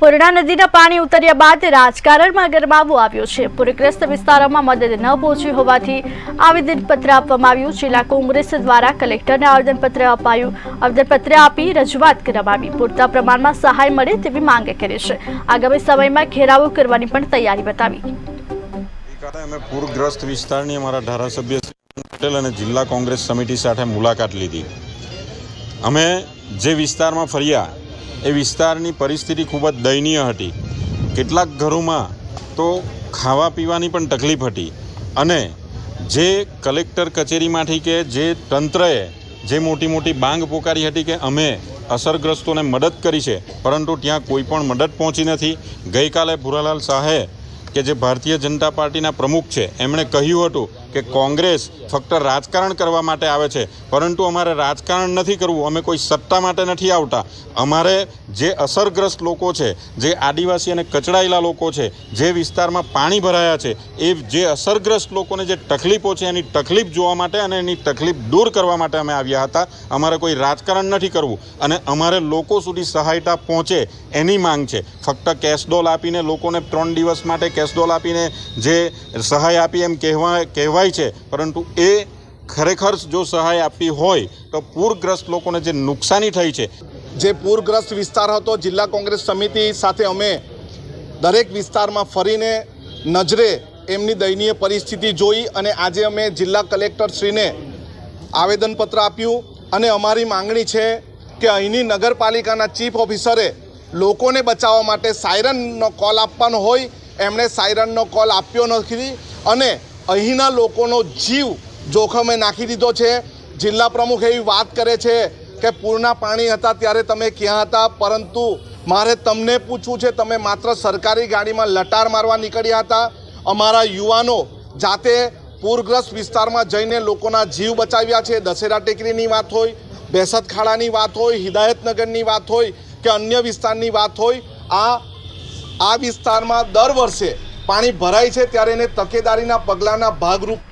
પૂર્ણા નદીના પાણી ઉતર્યા બાદ રાજકારણમાં ગરમાવો આવ્યો છે. પૂરગ્રસ્ત વિસ્તારોમાં મદદ ન પહોંચી હોવાથી આવેદનપત્ર આપવામાં આવ્યું. જિલ્લા કોંગ્રેસ દ્વારા કલેક્ટરને આવેદનપત્ર અપાયું. આવેદનપત્ર આપી રજૂઆત કરવામાં પૂરતા પ્રમાણમાં સહાય મળે તેવી માંગ કરી છે. આગામી સમયમાં ઘેરાવો કરવાની પણ તૈયારી બતાવી. અમે પૂરગ્રસ્ત વિસ્તારની અમારા ધારાસભ્ય પટેલ અને જિલ્લા કોંગ્રેસ સમિતિ સાથે મુલાકાત લીધી. અમે જે વિસ્તારમાં ફર્યા એ વિસ્તારની પરિસ્થિતિ ખૂબ જ દયનીય હતી. કેટલાક ઘરોમાં તો ખાવા પીવાની પણ તકલીફ હતી. અને જે કલેક્ટર કચેરીમાંથી કે જે તંત્રએ જે મોટી મોટી બાંગ પોકારી હતી કે અમે અસરગ્રસ્તોને મદદ કરી છે, પરંતુ ત્યાં કોઈ પણ મદદ પહોંચી નથી. ગઈકાલે ભુરાલાલ શાહે કે જે ભારતીય જનતા પાર્ટીના પ્રમુખ છે, એમણે કહ્યું હતું કે કોંગ્રેસ ફક્ત રાજકારણ કરવા માટે આવે છે, પરંતુ અમારે રાજકારણ નથી કરવું, અમે કોઈ સત્તા માટે નથી આવતા. અમારે જે અસરગ્રસ્ત લોકો છે, જે આદિવાસી અને કચડાયેલા લોકો છે, જે વિસ્તારમાં પાણી ભરાયા છે, એ જે અસરગ્રસ્ત લોકોને જે તકલીફો છે, એની તકલીફ જોવા માટે અને એની તકલીફ દૂર કરવા માટે અમે આવ્યા હતા, અમારે કોઈ રાજકારણ નથી કરવું. અને અમારે લોકો સુધી સહાયતા પહોંચે એની માંગ છે. ફક્ત કેશડોલ આપીને લોકોને ત્રણ દિવસ માટે કેશડોલ આપીને જે સહાય આપી એમ કહેવાય કહેવાય છે. પરંતુ એ ખરેખર જો સહાય આપવી હોય, તો પૂરગ્રસ્ત લોકોને જે નુકસાની થઈ છે. જે પૂરગ્રસ્ત વિસ્તાર હતો, જિલ્લા કોંગ્રેસ સમિતિ સાથે અમે દરેક વિસ્તારમાં ફરીને નજરે એમની દયનીય પરિસ્થિતિ જોઈ અને આજે અમે જિલ્લા કલેક્ટરશ્રીને આવેદનપત્ર આપ્યું. અને અમારી માંગણી છે કે અહીંની નગરપાલિકાના ચીફ ઓફિસરે લોકોને બચાવવા માટે સાયરનનો કોલ આપવાનો હોય. એમણે સાયરનનો કોલ આપ્યો નથી. અને અહીંના લોકોનો જીવ જોખમે નાખી દીધો છે. જિલ્લા પ્રમુખ એવી વાત કરે છે કે પૂરના પાણી હતા ત્યારે તમે ક્યાં હતા, પરંતુ મારે તમને પૂછવું છે, તમે માત્ર સરકારી ગાડીમાં લટાર મારવા નીકળ્યા હતા. અમારા યુવાનો જાતે પૂરગ્રસ્ત વિસ્તારમાં જઈને લોકોના જીવ બચાવ્યા છે. દશેરા ટેકરીની વાત હોય બેસતખાડાની વાત હોય, હિદાયતનગરની વાત હોય કે અન્ય વિસ્તારની વાત હોય, આ આ વિસ્તારમાં દર વર્ષે પાણી ભરાય છે ત્યારે એને તકેદારીના પગલાંના ભાગરૂપ